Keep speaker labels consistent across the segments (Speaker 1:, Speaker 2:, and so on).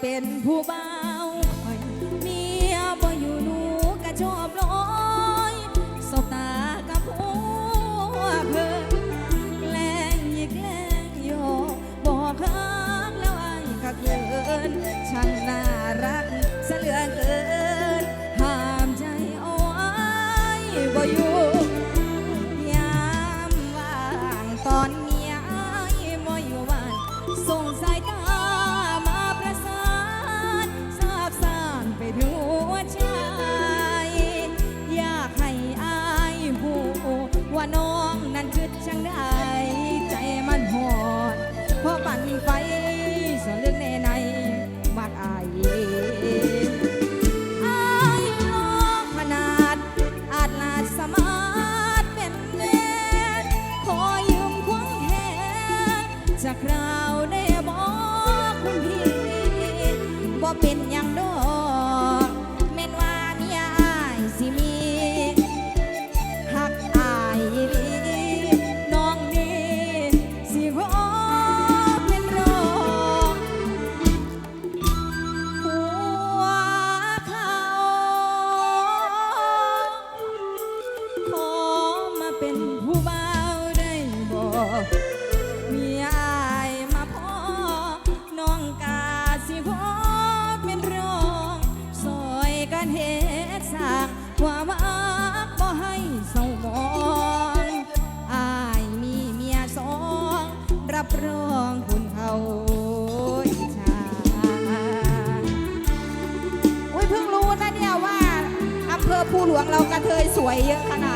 Speaker 1: เป็นผู้บ้า เป็นผู้บ่าวได้บ่มีอายมาพ้อน้องกาสิขอเป็นรองซอยกันเฮ็ดสางความอักบ่ให้เศร้าหมองอายมีเมียสอง รับรองคุณเขาอิาโอ้ยเพิ่งรู้นะเนี่ยว่าอำเภอภูหลวงเรากระเทยสวยเยอะขนาด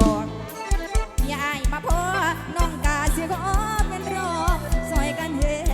Speaker 1: บอกมีอายมาพอน้องกาเสียขอเป็นรอบซอยกันเฮ็ด